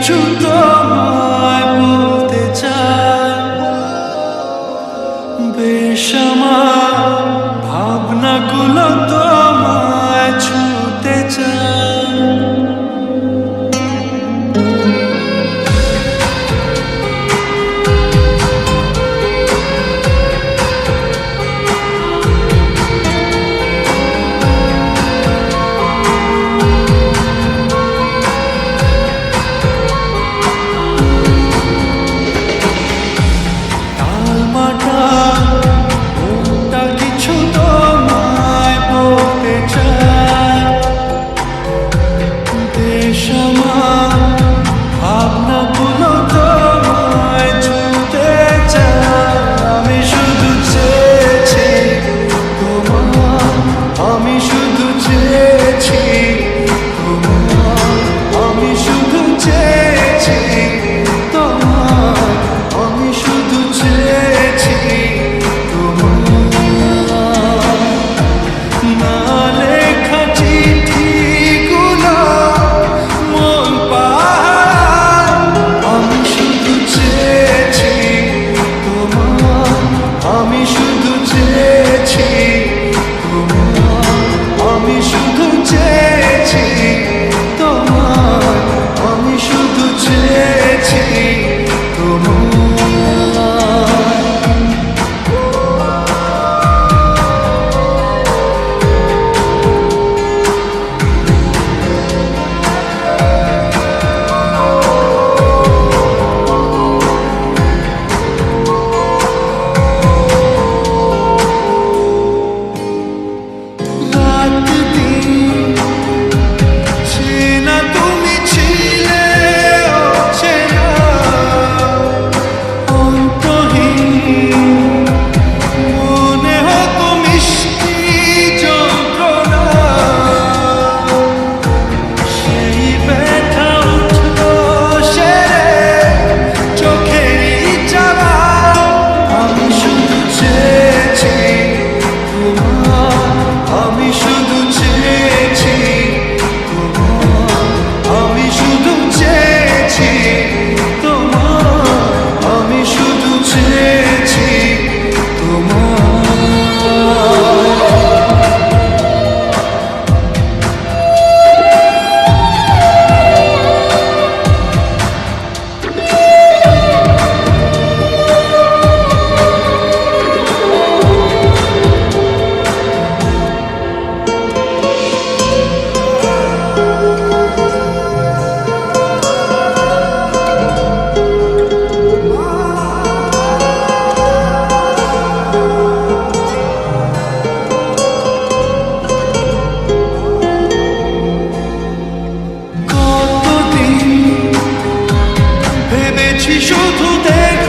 কিছু তোমায় বলতে চাই। বেশ আমার ভাবনাগুলো change. to take